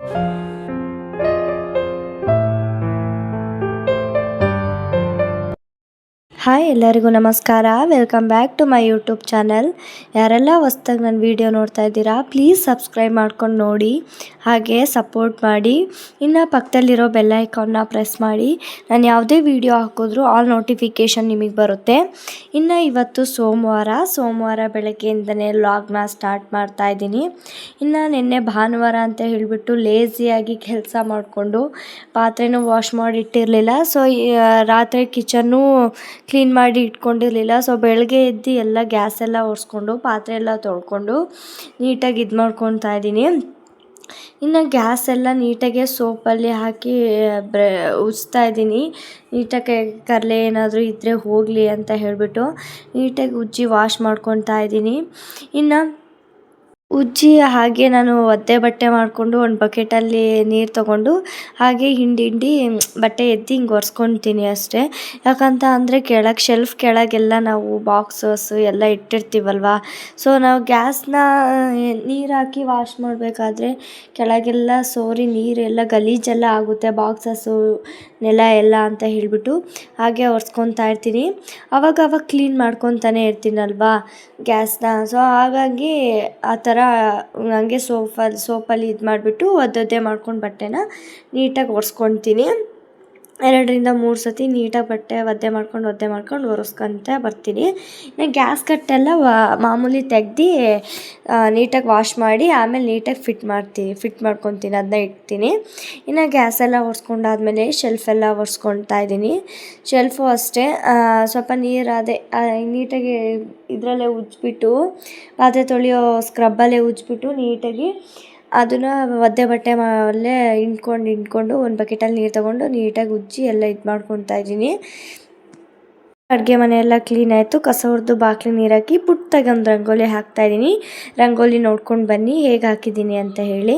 Thank you. Hi ಎಲ್ಲರಿಗೂ ನಮಸ್ಕಾರ. Welcome back to my YouTube channel ಯಾರೆಲ್ಲ ಹೊಸ್ದಾಗಿ ನನ್ನ ವೀಡಿಯೋ ನೋಡ್ತಾ ಇದ್ದೀರಾ ಪ್ಲೀಸ್ ಸಬ್ಸ್ಕ್ರೈಬ್ ಮಾಡ್ಕೊಂಡು ನೋಡಿ. ಹಾಗೆ ಸಪೋರ್ಟ್ ಮಾಡಿ. ಇನ್ನು ಪಕ್ಕದಲ್ಲಿರೋ ಬೆಲ್ ಐಕಾನ್ನ ಪ್ರೆಸ್ ಮಾಡಿ. ನಾನು ಯಾವುದೇ ವೀಡಿಯೋ ಹಾಕಿದ್ರು ಆಲ್ ನೋಟಿಫಿಕೇಷನ್ ನಿಮಗೆ ಬರುತ್ತೆ. ಇನ್ನು ಇವತ್ತು ಸೋಮವಾರ ಸೋಮವಾರ ಬೆಳಗ್ಗೆಯಿಂದನೇ ಲಾಗ್ನ ಸ್ಟಾರ್ಟ್ ಮಾಡ್ತಾ ಇದ್ದೀನಿ. ಇನ್ನು ನಿನ್ನೆ ಭಾನುವಾರ ಅಂತ ಹೇಳಿಬಿಟ್ಟು ಲೇಸಿಯಾಗಿ ಕೆಲಸ ಮಾಡಿಕೊಂಡು, ಪಾತ್ರೆನೂ ವಾಶ್ ಮಾಡಿ ಇಟ್ಟಿರಲಿಲ್ಲ ಸೊ ರಾತ್ರಿ ಕಿಚನ್ನು ಕ್ಲೀನ್ ಮಾಡಿ ಇಟ್ಕೊಂಡಿರಲಿಲ್ಲ. ಸೊ ಬೆಳಗ್ಗೆ ಎದ್ದು ಎಲ್ಲ ಗ್ಯಾಸ್ ಎಲ್ಲ ಒರೆಸ್ಕೊಂಡು, ಪಾತ್ರೆ ಎಲ್ಲ ತೊಳ್ಕೊಂಡು ನೀಟಾಗಿ ಇದು ಮಾಡ್ಕೊತಾ ಇದ್ದೀನಿ. ಇನ್ನು ಗ್ಯಾಸ್ ಎಲ್ಲ ನೀಟಾಗೆ ಸೋಪಲ್ಲಿ ಹಾಕಿ, ಬ್ರ, ಉಜ್ತಾ ಇದ್ದೀನಿ. ನೀಟಾಗಿ ಕರ್ಲೆ ಏನಾದರೂ ಇದ್ದರೆ ಹೋಗಲಿ ಅಂತ ಹೇಳಿಬಿಟ್ಟು ನೀಟಾಗಿ ಉಜ್ಜಿ ವಾಶ್ ಮಾಡ್ಕೊತಾ ಇದ್ದೀನಿ. ಇನ್ನು ಉಜ್ಜಿ ಹಾಗೆ ನಾನು ಒದ್ದೆ ಬಟ್ಟೆ ಮಾಡಿಕೊಂಡು ಒಂದು ಬಕೆಟಲ್ಲಿ ನೀರು ತೊಗೊಂಡು ಹಾಗೆ ಹಿಂಡಿ ಹಿಂಡಿ ಬಟ್ಟೆ ಎತ್ತಿ ಹಿಂಗೆ ಒರೆಸ್ಕೊತೀನಿ ಅಷ್ಟೇ. ಯಾಕಂತ ಅಂದರೆ ಕೆಳಗೆ ಶೆಲ್ಫ್ ಕೆಳಗೆಲ್ಲ ನಾವು ಬಾಕ್ಸಸ್ಸು ಎಲ್ಲ ಇಟ್ಟಿರ್ತೀವಲ್ವ? ಸೊ ನಾವು ಗ್ಯಾಸ್ನ ನೀರು ಹಾಕಿ ವಾಶ್ ಮಾಡಬೇಕಾದ್ರೆ ಕೆಳಗೆಲ್ಲ ಸೋರಿ ನೀರೆಲ್ಲ ಗಲೀಜೆಲ್ಲ ಆಗುತ್ತೆ ಬಾಕ್ಸಸ್ಸು ನೆಲ ಎಲ್ಲ ಅಂತ ಹೇಳಿಬಿಟ್ಟು ಹಾಗೆ ಒರೆಸ್ಕೊತಾ ಇರ್ತೀನಿ. ಅವಾಗ ಅವಾಗ ಕ್ಲೀನ್ ಮಾಡ್ಕೊತಾನೆ ಇರ್ತೀನಲ್ವಾ ಗ್ಯಾಸ್ನ? ಸೊ ಹಾಗಾಗಿ ಆ ಥರ ಹಂಗೆ ಸೋಫಲ್ಲಿ ಸೋಪಲ್ಲಿ ಇದು ಮಾಡಿಬಿಟ್ಟು ಒದ್ದೊದ್ದೆ ಮಾಡ್ಕೊಂಡು ಬಟ್ಟೆನ ನೀಟಾಗಿ ಒರೆಸ್ಕೊತೀನಿ. ಎರಡರಿಂದ ಮೂರು ಸತಿ ನೀಟಾಗಿ ಬಟ್ಟೆ ಒದ್ದೆ ಮಾಡ್ಕೊಂಡು ಒದ್ದೆ ಮಾಡ್ಕೊಂಡು ಒರೆಸ್ಕೊಂತ ಬರ್ತೀನಿ. ಇನ್ನು ಗ್ಯಾಸ್ ಕಟ್ಟೆಲ್ಲ ಮಾಮೂಲಿ ತೆಗ್ದು ನೀಟಾಗಿ ವಾಶ್ ಮಾಡಿ ಆಮೇಲೆ ನೀಟಾಗಿ ಫಿಟ್ ಮಾಡ್ತೀನಿ ಫಿಟ್ ಮಾಡ್ಕೊತೀನಿ, ಅದನ್ನ ಇಡ್ತೀನಿ. ಇನ್ನು ಗ್ಯಾಸೆಲ್ಲ ಒರೆಸ್ಕೊಂಡಾದ್ಮೇಲೆ ಶೆಲ್ಫೆಲ್ಲ ಒರೆಸ್ಕೊಳ್ತಾ ಇದ್ದೀನಿ. ಶೆಲ್ಫು ಅಷ್ಟೇ. ಸ್ವಲ್ಪ ನೀರು ಅದೇ ನೀಟಾಗಿ ಇದರಲ್ಲೇ ಉಜ್ಜಿಬಿಟ್ಟು ಪಾತ್ರೆ ತೊಳೆಯೋ ಸ್ಕ್ರಬ್ಬಲ್ಲೇ ಉಜ್ಜಿಬಿಟ್ಟು ನೀಟಾಗಿ ಅದನ್ನು ಒದ್ದೆ ಬಟ್ಟೆ ಅಲ್ಲೇ ಹಿಂಡ್ಕೊಂಡು ಹಿಂಡ್ಕೊಂಡು ಒಂದು ಬಕೆಟಲ್ಲಿ ನೀರು ತಗೊಂಡು ನೀಟಾಗಿ ಉಜ್ಜಿ ಎಲ್ಲ ಇದು ಮಾಡ್ಕೊತಾ ಇದ್ದೀನಿ. ಅಡುಗೆ ಮನೆ ಎಲ್ಲ ಕ್ಲೀನ್ ಆಯಿತು. ಕಸ ಹೊಡೆದು ಬಾಗಿಲು ನೀರು ಹಾಕಿ ಪುಟ್ಟದಾಗಿ ಒಂದು ರಂಗೋಲಿ ಹಾಕ್ತಾಯಿದ್ದೀನಿ ರಂಗೋಲಿ ನೋಡ್ಕೊಂಡು ಬನ್ನಿ, ಹೇಗೆ ಹಾಕಿದ್ದೀನಿ ಅಂತ ಹೇಳಿ.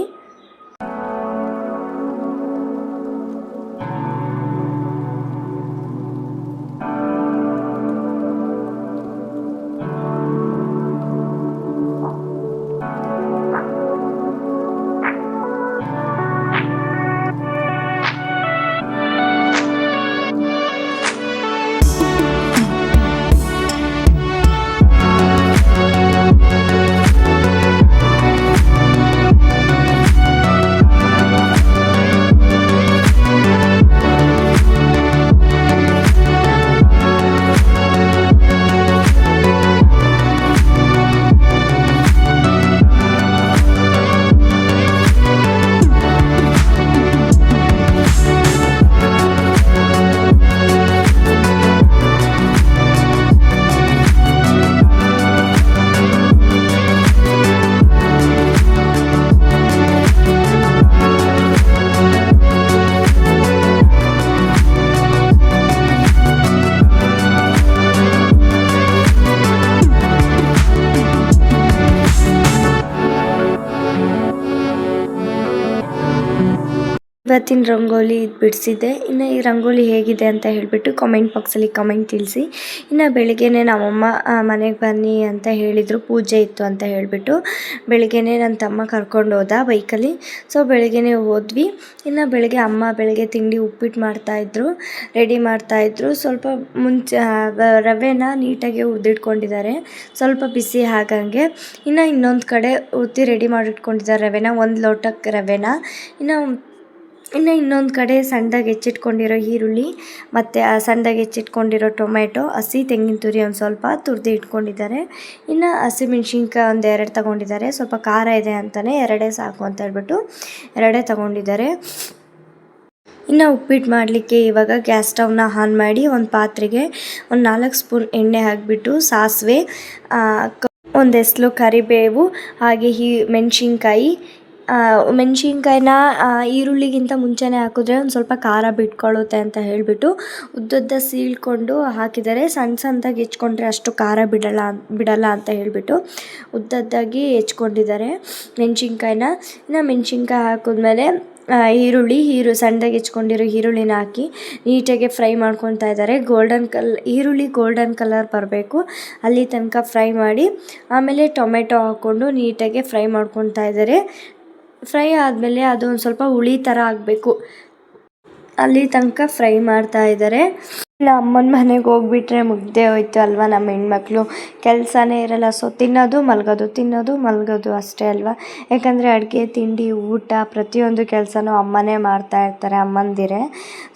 ಇವತ್ತಿನ ರಂಗೋಲಿ ಇದು ಬಿಡಿಸಿದ್ದೆ. ಇನ್ನು ಈ ರಂಗೋಲಿ ಹೇಗಿದೆ ಅಂತ ಹೇಳಿಬಿಟ್ಟು ಕಾಮೆಂಟ್ ಬಾಕ್ಸಲ್ಲಿ ಕಮೆಂಟ್ ತಿಳಿಸಿ. ಇನ್ನು ಬೆಳಗ್ಗೆನೇ ನಮ್ಮಮ್ಮ ಮನೆಗೆ ಬನ್ನಿ ಅಂತ ಹೇಳಿದರು. ಪೂಜೆ ಇತ್ತು ಅಂತ ಹೇಳಿಬಿಟ್ಟು ಬೆಳಗ್ಗೆನೇ ನನ್ನ ತಮ್ಮ ಕರ್ಕೊಂಡು ಹೋದ ಬೈಕಲ್ಲಿ. ಸೊ ಬೆಳಗ್ಗೆನೇ ಹೋದ್ವಿ. ಇನ್ನು ಬೆಳಗ್ಗೆ ಅಮ್ಮ ಬೆಳಗ್ಗೆ ತಿಂಡಿ ಉಪ್ಪಿಟ್ಟು ಮಾಡ್ತಾಯಿದ್ರು ರೆಡಿ ಮಾಡ್ತಾಯಿದ್ರು ಸ್ವಲ್ಪ ಮುಂಚೆ ರವೆನ ನೀಟಾಗಿ ಹುರಿದಿಟ್ಕೊಂಡಿದ್ದಾರೆ. ಸ್ವಲ್ಪ ಬಿಸಿ ಆಗಂಗೆ. ಇನ್ನು ಇನ್ನೊಂದು ಕಡೆ ಉತ್ತಿ ರೆಡಿ ಮಾಡಿಟ್ಕೊಂಡಿದ್ದಾರೆ ರವೆನ. ಒಂದು ಲೋಟಕ್ಕೆ ರವೆನ. ಇನ್ನು ಇನ್ನು ಇನ್ನೊಂದು ಕಡೆ ಸಣ್ಣದಾಗಿ ಹೆಚ್ಚಿಟ್ಕೊಂಡಿರೋ ಈರುಳ್ಳಿ ಮತ್ತು ಸಣ್ಣದಾಗಿ ಹೆಚ್ಚಿಟ್ಕೊಂಡಿರೋ ಟೊಮೆಟೊ ಹಸಿ ತೆಂಗಿನ ತುರಿ ಒಂದು ಸ್ವಲ್ಪ ತುರಿದು ಇಟ್ಕೊಂಡಿದ್ದಾರೆ. ಇನ್ನು ಹಸಿಮೆಣ್ಸಿನ್ಕಾಯಿ ಒಂದು ಎರಡು ತಗೊಂಡಿದ್ದಾರೆ. ಸ್ವಲ್ಪ ಖಾರ ಇದೆ ಅಂತಲೇ ಎರಡೇ ಸಾಕು ಅಂತ ಹೇಳ್ಬಿಟ್ಟು ಎರಡೇ ತಗೊಂಡಿದ್ದಾರೆ. ಇನ್ನು ಉಪ್ಪಿಟ್ಟು ಮಾಡಲಿಕ್ಕೆ ಇವಾಗ ಗ್ಯಾಸ್ ಸ್ಟವ್ನ ಆನ್ ಮಾಡಿ ಒಂದು ಪಾತ್ರೆಗೆ ಒಂದು ನಾಲ್ಕು ಸ್ಪೂನ್ ಎಣ್ಣೆ ಹಾಕಿಬಿಟ್ಟು ಸಾಸಿವೆ ಒಂದು ಕರಿಬೇವು, ಹಾಗೆ ಈ ಮೆಣಸಿನ್ಕಾಯಿ ಮೆಣಸಿನ್ಕಾಯಿನ ಈರುಳ್ಳಿಗಿಂತ ಮುಂಚೆನೇ ಹಾಕಿದ್ರೆ ಒಂದು ಸ್ವಲ್ಪ ಖಾರ ಬಿಟ್ಕೊಳ್ಳುತ್ತೆ ಅಂತ ಹೇಳಿಬಿಟ್ಟು ಉದ್ದುದ್ದ ಸೀಳ್ಕೊಂಡು ಹಾಕಿದ್ದಾರೆ ಸಣ್ಣ ಸಣ್ಣದಾಗಿ ಹೆಚ್ಕೊಂಡ್ರೆ ಅಷ್ಟು ಖಾರ ಬಿಡಲ್ಲ ಬಿಡಲ್ಲ ಅಂತ ಹೇಳಿಬಿಟ್ಟು ಉದ್ದದ್ದಾಗಿ ಹೆಚ್ಕೊಂಡಿದ್ದಾರೆ ಮೆಣಸಿನ್ಕಾಯಿನ. ಇನ್ನು ಮೆಣಸಿನ್ಕಾಯಿ ಹಾಕಿದ್ಮೇಲೆ ಈರುಳ್ಳಿ, ಈರು, ಸಣ್ಣದಾಗಿ ಹೆಚ್ಕೊಂಡಿರೋ ಈರುಳ್ಳಿನ ಹಾಕಿ ನೀಟಾಗಿ ಫ್ರೈ ಮಾಡ್ಕೊತಾ ಇದ್ದಾರೆ. ಗೋಲ್ಡನ್ ಕಲ್, ಈರುಳ್ಳಿ ಗೋಲ್ಡನ್ ಕಲರ್ ಬರಬೇಕು. ಅಲ್ಲಿ ತನಕ ಫ್ರೈ ಮಾಡಿ ಆಮೇಲೆ ಟೊಮೆಟೊ ಹಾಕ್ಕೊಂಡು ನೀಟಾಗಿ ಫ್ರೈ ಮಾಡ್ಕೊತಾ ಇದ್ದಾರೆ. ಫ್ರೈ ಆದಮೇಲೆ ಅದು ಒಂದು ಸ್ವಲ್ಪ ಹುಳಿ ಥರ ಆಗಬೇಕು. ಅಲ್ಲಿ ತನಕ ಫ್ರೈ ಮಾಡ್ತಾ ಇದ್ದಾರೆ ಇಲ್ಲ, ಅಮ್ಮನ ಮನೆಗೆ ಹೋಗ್ಬಿಟ್ರೆ ಮುಗ್ದೇ ಹೋಯ್ತು ಅಲ್ವಾ ನಮ್ಮ ಹೆಣ್ಮಕ್ಳು? ಕೆಲಸನೇ ಇರಲ್ಲ ಸೊ ತಿನ್ನೋದು ಮಲಗೋದು ತಿನ್ನೋದು ಮಲಗೋದು ಅಷ್ಟೇ ಅಲ್ವಾ? ಯಾಕಂದರೆ ಅಡುಗೆ, ತಿಂಡಿ, ಊಟ ಪ್ರತಿಯೊಂದು ಕೆಲಸನೂ ಅಮ್ಮನೇ ಮಾಡ್ತಾ ಇರ್ತಾರೆ, ಅಮ್ಮಂದಿರೆ.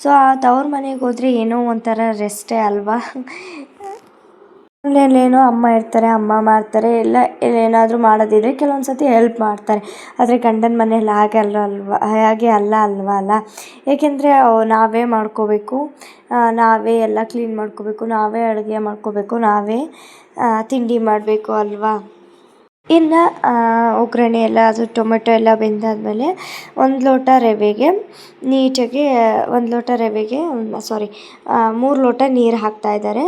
ಸೊ ಆ ತವ್ರ ಮನೆಗೆ ಹೋದರೆ ಏನೋ ಒಂಥರ ರೆಸ್ಟೇ ಅಲ್ವಾ? ಅಲ್ಲೇನೋ ಅಮ್ಮ ಇರ್ತಾರೆ, ಅಮ್ಮ ಮಾಡ್ತಾರೆ, ಇಲ್ಲ ಏನಾದರೂ ಮಾಡೋದಿದ್ರೆ ಕೆಲವೊಂದು ಸತಿ ಹೆಲ್ಪ್ ಮಾಡ್ತಾರೆ. ಆದರೆ ಗಂಡನ ಮನೇಲಿ ಹಾಗೆ ಅಲ್ಲ ಅಲ್ವಾ, ಹಾಗೆ ಅಲ್ಲ ಅಲ್ವಾ ಅಲ್ಲ? ಏಕೆಂದರೆ ನಾವೇ ಮಾಡ್ಕೋಬೇಕು ನಾವೇ ಎಲ್ಲ ಕ್ಲೀನ್ ಮಾಡ್ಕೋಬೇಕು, ನಾವೇ ಅಡುಗೆ ಮಾಡ್ಕೋಬೇಕು, ನಾವೇ ತಿಂಡಿ ಮಾಡಬೇಕು ಅಲ್ವಾ? ಇನ್ನು ಒಗ್ಗರಣೆ ಎಲ್ಲ, ಅದು ಟೊಮೆಟೊ ಎಲ್ಲ ಬೆಂದಾದಮೇಲೆ ಒಂದು ಲೋಟ ರವೆಗೆ ನೀಟಾಗಿ, ಒಂದು ಲೋಟ ರವೆಗೆ ಸಾರಿ ಮೂರು ಲೋಟ ನೀರು ಹಾಕ್ತಾಯಿದ್ದಾರೆ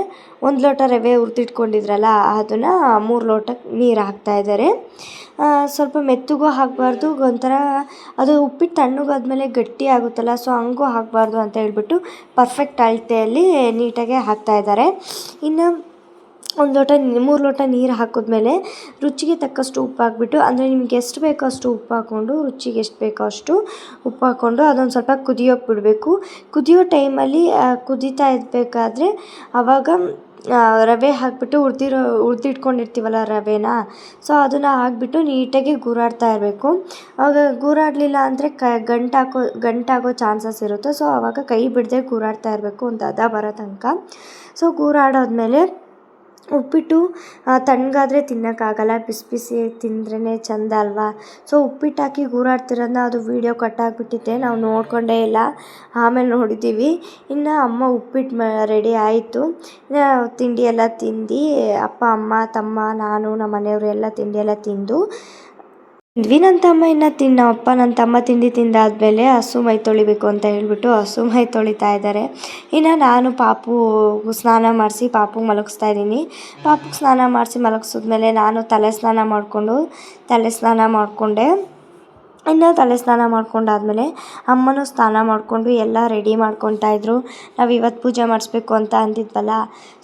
ಒಂದು ಲೋಟ ರವೆ ಉರ್ತಿಟ್ಕೊಂಡಿದ್ರಲ್ಲ ಅದನ್ನು ಮೂರು ಲೋಟ ನೀರು ಹಾಕ್ತಾಯಿದ್ದಾರೆ ಸ್ವಲ್ಪ ಮೆತ್ತಗೂ ಹಾಕಬಾರ್ದು, ಒಂಥರ ಅದು ಉಪ್ಪಿಟ್ಟು ತಣ್ಣಗಾದ್ಮೇಲೆ ಗಟ್ಟಿ ಆಗುತ್ತಲ್ಲ, ಸೊ ಹಂಗೂ ಹಾಕಬಾರ್ದು ಅಂತ ಹೇಳ್ಬಿಟ್ಟು ಪರ್ಫೆಕ್ಟ್ ಅಳತೆಯಲ್ಲಿ ನೀಟಾಗೆ ಹಾಕ್ತಾಯಿದ್ದಾರೆ ಇನ್ನು ಒಂದು ಲೋಟ ಮೂರು ಲೋಟ ನೀರು ಹಾಕಿದ್ಮೇಲೆ ರುಚಿಗೆ ತಕ್ಕಷ್ಟು ಉಪ್ಪು ಹಾಕ್ಬಿಟ್ಟು ಅಂದರೆ ನಿಮ್ಗೆ ಎಷ್ಟು ಬೇಕೋ ಅಷ್ಟು ಉಪ್ಪು ಹಾಕ್ಕೊಂಡು, ರುಚಿಗೆ ಎಷ್ಟು ಬೇಕೋ ಅಷ್ಟು ಉಪ್ಪು ಹಾಕ್ಕೊಂಡು ಅದೊಂದು ಸ್ವಲ್ಪ ಕುದಿಯೋಕೆ ಬಿಡಬೇಕು ಕುದಿಯೋ ಟೈಮಲ್ಲಿ ಕುದೀತಾ ಇರಬೇಕಾದ್ರೆ ಆವಾಗ ರವೆ ಹಾಕಿಬಿಟ್ಟು ಹುರಿದಿರೋ ಹುರಿದಿಟ್ಕೊಂಡಿರ್ತೀವಲ್ಲ ರವೆನ, ಸೊ ಅದನ್ನು ಹಾಕ್ಬಿಟ್ಟು ನೀಟಾಗಿ ಗೂರಾಡ್ತಾ ಇರಬೇಕು. ಆವಾಗ ಗೂರಾಡಲಿಲ್ಲ ಅಂದರೆ ಕ, ಗಂಟಾಕೋ, ಗಂಟಾಗೋ ಚಾನ್ಸಸ್ ಇರುತ್ತೆ. ಸೊ ಆವಾಗ ಕೈ ಬಿಡದೆ ಗೂರಾಡ್ತಾ ಇರಬೇಕು ಒಂದು ಹದ ಬರೋ ತನಕ. ಸೊ ಗೂರಾಡಾದ್ಮೇಲೆ ಉಪ್ಪಿಟ್ಟು ತಣ್ಣಗಾದ್ರೆ ತಿನ್ನೋಕ್ಕಾಗಲ್ಲ, ಬಿಸಿ ಬಿಸಿ ತಿಂದ್ರೇ ಚೆಂದ ಅಲ್ವಾ? ಸೊ ಉಪ್ಪಿಟ್ಟು ಹಾಕಿ ಗೂರಾಡ್ತಿರೋದನ್ನ ಅದು ವೀಡಿಯೋ ಕಟ್ ಆಗಿಬಿಟ್ಟಿದೆ, ನಾವು ನೋಡಿಕೊಂಡೇ ಇಲ್ಲ. ಆಮೇಲೆ ನೋಡಿದ್ದೀವಿ ಇನ್ನು ಅಮ್ಮ ಉಪ್ಪಿಟ್ಟು ಮ ರೆಡಿ ಆಯಿತು. ತಿಂಡಿ ಎಲ್ಲ ತಿಂದು, ಅಪ್ಪ, ಅಮ್ಮ, ತಮ್ಮ, ನಾನು ನಮ್ಮ ಮನೆಯವರು ಎಲ್ಲ ತಿಂಡಿ ಎಲ್ಲ ತಿಂದು ಇದ್ವಿ ನನ್ನ ತಮ್ಮ ಇನ್ನು ತಿನ್ನ ಅಪ್ಪ ನನ್ನ ತಮ್ಮ ತಿಂಡಿ ತಿಂದಾದ್ಮೇಲೆ ಹಸು ಮೈ ತೊಳಿಬೇಕು ಅಂತ ಹೇಳ್ಬಿಟ್ಟು ಹಸು ಮೈ ತೊಳಿತಾ ಇದ್ದಾರೆ. ಇನ್ನು ನಾನು ಪಾಪು ಸ್ನಾನ ಮಾಡಿಸಿ ಪಾಪು ಮಲಗಿಸ್ತಾ ಇದ್ದೀನಿ. ಪಾಪುಗೆ ಸ್ನಾನ ಮಾಡಿಸಿ ಮಲಗಿಸಿದ್ಮೇಲೆ ನಾನು ತಲೆ ಸ್ನಾನ ಮಾಡಿಕೊಂಡು, ತಲೆ ಸ್ನಾನ ಮಾಡಿಕೊಂಡೆ. ಇನ್ನು ತಲೆ ಸ್ನಾನ ಮಾಡ್ಕೊಂಡಾದ್ಮೇಲೆ ಅಮ್ಮನೂ ಸ್ನಾನ ಮಾಡಿಕೊಂಡು ಎಲ್ಲ ರೆಡಿ ಮಾಡ್ಕೊತಾ ಇದ್ರು. ನಾವು ಇವತ್ತು ಪೂಜೆ ಮಾಡಿಸ್ಬೇಕು ಅಂತ ಅಂದಿದ್ವಲ್ಲ,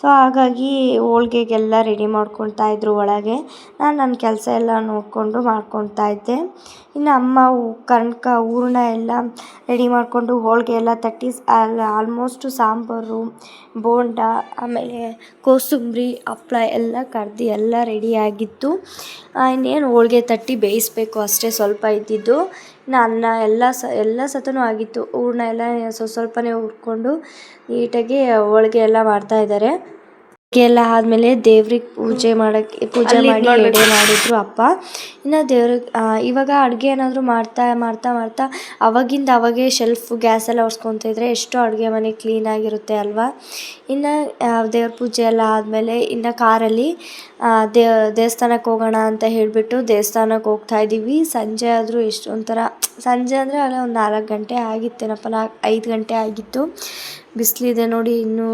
ಸೊ ಹಾಗಾಗಿ ಹೋಳ್ಗೆಗೆಲ್ಲ ರೆಡಿ ಮಾಡ್ಕೊತಾ ಇದ್ರು ಒಳಗೆ. ನಾನು ನನ್ನ ಕೆಲಸ ಎಲ್ಲ ನೋಡಿಕೊಂಡು ಮಾಡ್ಕೊತಾ ಇದ್ದೆ. ಇನ್ನು ಅಮ್ಮ ಕರ್ಣಕ ಹೂರ್ಣ ಎಲ್ಲ ರೆಡಿ ಮಾಡಿಕೊಂಡು ಹೋಳಿಗೆ ಎಲ್ಲ ತಟ್ಟಿ ಆಲ್ಮೋಸ್ಟು ಸಾಂಬಾರು, ಬೋಂಡ, ಆಮೇಲೆ ಕೋಸುಂಬ್ರಿ, ಹಪ್ಳ ಎಲ್ಲ ಕರ್ದು ಎಲ್ಲ ರೆಡಿಯಾಗಿತ್ತು ಇನ್ನೇನು ಹೋಳಿಗೆ ತಟ್ಟಿ ಬೇಯಿಸ್ಬೇಕು ಅಷ್ಟೇ ಸ್ವಲ್ಪ ಇದ್ದಿದ್ದು. ಇನ್ನು ಅನ್ನ ಎಲ್ಲ ಸ, ಎಲ್ಲ ಸತನೂ ಆಗಿತ್ತು. ಹೂರ್ಣ ಎಲ್ಲ ಸ್ವಲ್ಪ ಸ್ವಲ್ಪನೇ ಹುರ್ಕೊಂಡು ನೀಟಾಗಿ ಹೋಳ್ಗೆ ಎಲ್ಲ ಮಾಡ್ತಾಯಿದ್ದಾರೆ ಎಲ್ಲ ಆದ್ಮೇಲೆ ದೇವ್ರಿಗೆ ಪೂಜೆ ಮಾಡಕ್ಕೆ ಪೂಜೆ ಮಾಡಿ ಎಡೆ ಮಾಡಿದ್ರು ಅಪ್ಪ. ಇನ್ನು ದೇವ್ರಿಗೆ ಇವಾಗ ಅಡುಗೆ ಏನಾದರೂ ಮಾಡ್ತಾ ಮಾಡ್ತಾ ಮಾಡ್ತಾ ಅವಾಗಿಂದ ಅವಾಗೇ ಶೆಲ್ಫ್ ಗ್ಯಾಸ್ ಎಲ್ಲ ಹೊಡ್ಸ್ಕೊತಿದ್ರೆ ಎಷ್ಟು ಅಡುಗೆ ಮನೆ ಕ್ಲೀನಾಗಿರುತ್ತೆ ಅಲ್ವಾ? ಇನ್ನು ದೇವ್ರ ಪೂಜೆ ಎಲ್ಲ ಆದಮೇಲೆ ಇನ್ನು ಕಾರಲ್ಲಿ ದೇವಸ್ಥಾನಕ್ಕೆ ಹೋಗೋಣ ಅಂತ ಹೇಳಿಬಿಟ್ಟು ದೇವಸ್ಥಾನಕ್ಕೆ ಹೋಗ್ತಾ ಇದ್ದೀವಿ ಸಂಜೆ ಆದರೂ ಎಷ್ಟು ಒಂಥರ ಸಂಜೆ ಅಂದರೆ ಅಲ್ಲ ಒಂದು ನಾಲ್ಕು ಗಂಟೆ ಆಗಿತ್ತೇನಪ್ಪ ನಾಲ್ಕು ಐದು ಗಂಟೆ ಆಗಿತ್ತು. ಬಿಸಿಲಿದೆ ನೋಡಿ ಇನ್ನೂ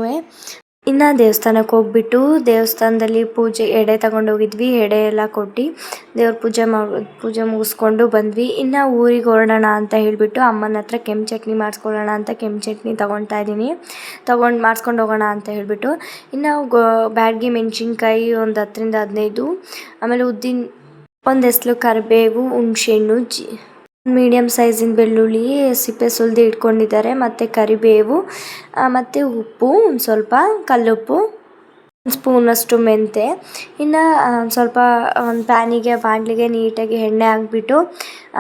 ಇನ್ನು ದೇವಸ್ಥಾನಕ್ಕೆ ಹೋಗ್ಬಿಟ್ಟು ದೇವಸ್ಥಾನದಲ್ಲಿ ಪೂಜೆ, ಎಡೆ ಹೋಗಿದ್ವಿ, ಎಡೆ ಎಲ್ಲ ಕೊಟ್ಟು ದೇವ್ರ ಪೂಜೆ ಮಾಡಿ ಪೂಜೆ ಮುಗಿಸ್ಕೊಂಡು ಬಂದ್ವಿ. ಇನ್ನು ಊರಿಗೆ ಹೊರಡೋಣ ಅಂತ ಹೇಳಿಬಿಟ್ಟು ಅಮ್ಮನ ಹತ್ರ ಕೆಂಪು ಚಟ್ನಿ ಮಾಡಿಸ್ಕೊಳ್ಳೋಣ ಅಂತ ಕೆಂಪು ಚಟ್ನಿ ತೊಗೊಳ್ತಾ ಇದ್ದೀನಿ. ತೊಗೊಂಡು ಮಾಡಿಸ್ಕೊಂಡು ಹೋಗೋಣ ಅಂತ ಹೇಳಿಬಿಟ್ಟು. ಇನ್ನು ಗೋ, ಬ್ಯಾಡಗಿ ಮೆಣಸಿನ್ಕಾಯಿ ಒಂದು ಹತ್ತರಿಂದ ಹದಿನೈದು, ಆಮೇಲೆ ಉದ್ದಿನ ಒಂದು ಎಸ್ಲು ಕರಿಬೇವು ಹುಣ್ಸೆಹಣ್ಣು ಜಿ ಮೀಡಿಯಮ್ ಸೈಜಿನ ಬೆಳ್ಳುಳ್ಳಿ, ಸಿಪ್ಪೆ ಸುಲಿದು ಇಟ್ಕೊಂಡಿದ್ದಾರೆ, ಮತ್ತು ಕರಿಬೇವು ಮತ್ತು ಉಪ್ಪು, ಒಂದು ಸ್ವಲ್ಪ ಕಲ್ಲುಪ್ಪು ಸ್ಪೂನಷ್ಟು ಮೆಂತೆ. ಇನ್ನು ಸ್ವಲ್ಪ ಒಂದು ಪ್ಯಾನಿಗೆ, ಬಾಣಲಿಗೆ ನೀಟಾಗಿ ಎಣ್ಣೆ ಹಾಕ್ಬಿಟ್ಟು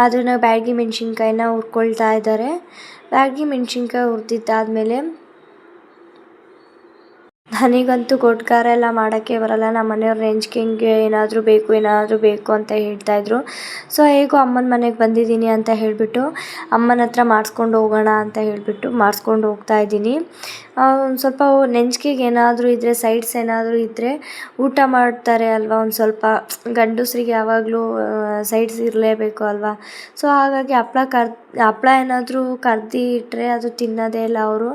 ಅದನ್ನು ಬ್ಯಾಡಗಿ ಮೆಣಸಿನ್ಕಾಯಿನ ಹುರ್ಕೊಳ್ತಾ ಇದ್ದಾರೆ. ಬ್ಯಾಡಗಿ ಮೆಣಸಿನ್ಕಾಯಿ ಹುರಿದಿದ್ದಾದ್ಮೇಲೆ ನನಗಂತೂ ಕೊಟ್ಕಾರ ಎಲ್ಲ ಮಾಡೋಕ್ಕೆ ಬರಲ್ಲ. ನಮ್ಮ ಮನೆಯವ್ರು ಕಿಂಗ್ ಏನಾದರೂ ಬೇಕು ಏನಾದರೂ ಬೇಕು ಅಂತ ಹೇಳ್ತಾಯಿದ್ರು ಸೊ ಹೇಗೋ ಅಮ್ಮನ ಮನೆಗೆ ಬಂದಿದ್ದೀನಿ ಅಂತ ಹೇಳಿಬಿಟ್ಟು, ಅಮ್ಮನ ಹತ್ರ ಮಾಡಿಸ್ಕೊಂಡು ಹೋಗೋಣ ಅಂತ ಹೇಳಿಬಿಟ್ಟು ಮಾಡಿಸ್ಕೊಂಡು ಹೋಗ್ತಾ ಇದ್ದೀನಿ. ಸ್ವಲ್ಪ ನೆಂಜ್ಕಿಗೆ ಏನಾದರೂ ಇದ್ದರೆ ಸೈಡ್ಸ್ ಏನಾದರೂ ಇದ್ದರೆ ಊಟ ಮಾಡ್ತಾರೆ ಅಲ್ವಾ? ಒಂದು ಸ್ವಲ್ಪ ಗಂಡಸ್ರಿಗೆ ಯಾವಾಗಲೂ ಸೈಡ್ಸ್ ಇರಲೇಬೇಕು ಅಲ್ವಾ? ಸೊ ಹಾಗಾಗಿ ಹಪ್ಳ ಕರ್, ಹಪ್ಳ ಏನಾದರೂ ಕರ್ದು ಇಟ್ಟರೆ ಅದು ತಿನ್ನೋದೇ ಇಲ್ಲ ಅವರು.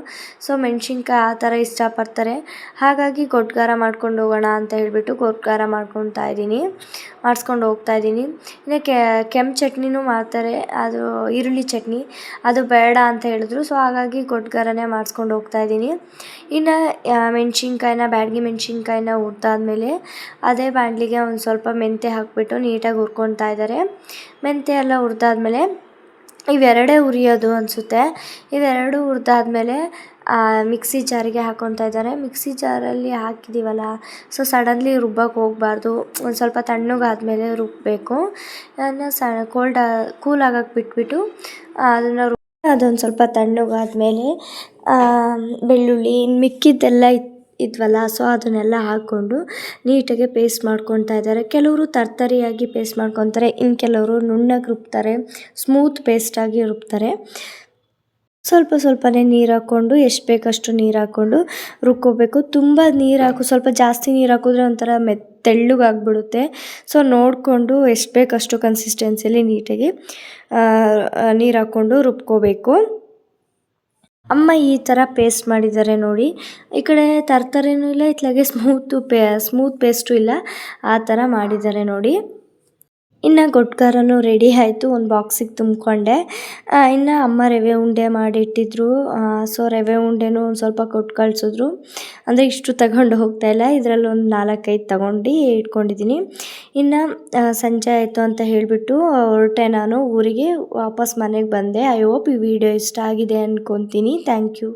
ಸೊ ಮೆಣಸಿನ್ಕಾಯಿ ಆ ಥರ ಇಷ್ಟಪಡ್ತಾರೆ. ಹಾಗಾಗಿ ಗೊಡ್ಗಾರ ಮಾಡ್ಕೊಂಡು ಹೋಗೋಣ ಅಂತ ಹೇಳಿಬಿಟ್ಟು ಗೊಡ್ಗಾರ ಮಾಡ್ಕೊತಾ ಇದ್ದೀನಿ. ಮಾಡಿಸ್ಕೊಂಡು ಹೋಗ್ತಾ ಇದ್ದೀನಿ. ಇನ್ನು ಕೆಂಪು ಚಟ್ನಿನೂ ಮಾಡ್ತಾರೆ. ಅದು ಈರುಳ್ಳಿ ಚಟ್ನಿ. ಅದು ಬೇಡ ಅಂತ ಹೇಳಿದ್ರು. ಸೊ, ಹಾಗಾಗಿ ಗೊಡ್ಗಾರನೇ ಮಾಡಿಸ್ಕೊಂಡು ಹೋಗ್ತಾ ಇದ್ದೀನಿ. ಇನ್ನು ಮೆಣಸಿನ್ಕಾಯಿನ, ಬ್ಯಾಡಗಿ ಮೆಣಸಿನ್ಕಾಯಿನ ಹುರ್ದಾದ್ಮೇಲೆ ಅದೇ ಬಾಣಲಿಗೆ ಒಂದು ಸ್ವಲ್ಪ ಮೆಂತ್ಯ ಹಾಕಿಬಿಟ್ಟು ನೀಟಾಗಿ ಹುರ್ಕೊತಾ ಇದ್ದಾರೆ. ಮೆಂತ್ಯ ಎಲ್ಲ ಹುರ್ದಾದ್ಮೇಲೆ ಇವೆರಡೇ ಉರಿಯೋದು ಅನಿಸುತ್ತೆ. ಇವೆರಡು ಹುರಿದಾದ್ಮೇಲೆ ಮಿಕ್ಸಿ ಜಾರಿಗೆ ಹಾಕ್ಕೊತಾ ಇದ್ದಾರೆ. ಮಿಕ್ಸಿ ಜಾರಲ್ಲಿ ಹಾಕಿದ್ದೀವಲ್ಲ ಸೊ ಸಡನ್ಲಿ ರುಬ್ಬಕ್ಕೆ ಹೋಗಬಾರ್ದು. ಒಂದು ಸ್ವಲ್ಪ ತಣ್ಣಗಾದ್ಮೇಲೆ ರುಬ್ಬಬೇಕು ಅದನ್ನು ಸ ಕೋಲ್ಡ್ ಕೂಲ್ ಆಗಕ್ಕೆ ಬಿಟ್ಬಿಟ್ಟು ಅದನ್ನು ರುಬ್ಬ, ಅದೊಂದು ಸ್ವಲ್ಪ ತಣ್ಣಗಾದ್ಮೇಲೆ ಬೆಳ್ಳುಳ್ಳಿ ಮಿಕ್ಕಿದ್ದೆಲ್ಲ ಇತ್ತು ಇದ್ವಲ್ಲ ಸೊ ಅದನ್ನೆಲ್ಲ ಹಾಕ್ಕೊಂಡು ನೀಟಾಗಿ ಪೇಸ್ಟ್ ಮಾಡ್ಕೊತಾ ಇದ್ದಾರೆ. ಕೆಲವರು ತರ್ತರಿಯಾಗಿ ಪೇಸ್ಟ್ ಮಾಡ್ಕೊತಾರೆ ಇನ್ನು ಕೆಲವರು ನುಣ್ಣಗೆ ರುಬ್ತಾರೆ ಸ್ಮೂತ್ ಪೇಸ್ಟಾಗಿ ರುಬ್ತಾರೆ. ಸ್ವಲ್ಪ ಸ್ವಲ್ಪನೇ ನೀರು ಹಾಕ್ಕೊಂಡು, ಎಷ್ಟು ಬೇಕಷ್ಟು ನೀರು ಹಾಕ್ಕೊಂಡು ರುಬ್ಕೋಬೇಕು. ತುಂಬ ನೀರು ಹಾಕು, ಸ್ವಲ್ಪ ಜಾಸ್ತಿ ನೀರು ಹಾಕಿದ್ರೆ ಒಂಥರ ಮೆತ್, ತೆಳ್ಳಗಾಗ್ಬಿಡುತ್ತೆ. ಸೊ ನೋಡಿಕೊಂಡು ಎಷ್ಟು ಬೇಕಷ್ಟು ಕನ್ಸಿಸ್ಟೆನ್ಸಿಯಲ್ಲಿ ನೀಟಾಗಿ ನೀರು ಹಾಕ್ಕೊಂಡು ರುಬ್ಕೋಬೇಕು. ಅಮ್ಮ ಈ ಥರ ಪೇಸ್ಟ್ ಮಾಡಿದ್ದಾರೆ ನೋಡಿ. ಈ ಕಡೆ ತರ್ತಾರೇನೂ ಇಲ್ಲ ಇತ್ಲಾಗೆ ಸ್ಮೂತು ಪೇ ಸ್ಮೂತ್ ಪೇಸ್ಟು ಇಲ್ಲ. ಆ ಥರ ಮಾಡಿದ್ದಾರೆ ನೋಡಿ. ಇನ್ನು ಗೊಟ್ಕಾರನೂ ರೆಡಿ ಆಯಿತು, ಒಂದು ಬಾಕ್ಸಿಗೆ ತುಂಬಿಕೊಂಡೆ. ಇನ್ನು ಅಮ್ಮ ರವೆ ಉಂಡೆ ಮಾಡಿಟ್ಟಿದ್ರು. ಸೊ ರವೆ ಉಂಡೆನೂ ಒಂದು ಸ್ವಲ್ಪ ಕೊಟ್ಟು ಕಳಿಸಿದ್ರು. ಅಂದರೆ ಇಷ್ಟು ತಗೊಂಡು ಹೋಗ್ತಾ ಇಲ್ಲ, ಇದರಲ್ಲಿ ಒಂದು ನಾಲ್ಕೈದು ತಗೊಂಡು ಇಟ್ಕೊಂಡಿದ್ದೀನಿ ಇನ್ನು ಸಂಜೆ ಆಯಿತು ಅಂತ ಹೇಳಿಬಿಟ್ಟು ಹೊರಟೆ ನಾನು ಊರಿಗೆ, ವಾಪಸ್ ಮನೆಗೆ ಬಂದೆ. ಐ ಹೋಪ್ ಈ ವಿಡಿಯೋ ಇಷ್ಟ ಆಗಿದೆ ಅಂದ್ಕೊತೀನಿ ಥ್ಯಾಂಕ್ ಯು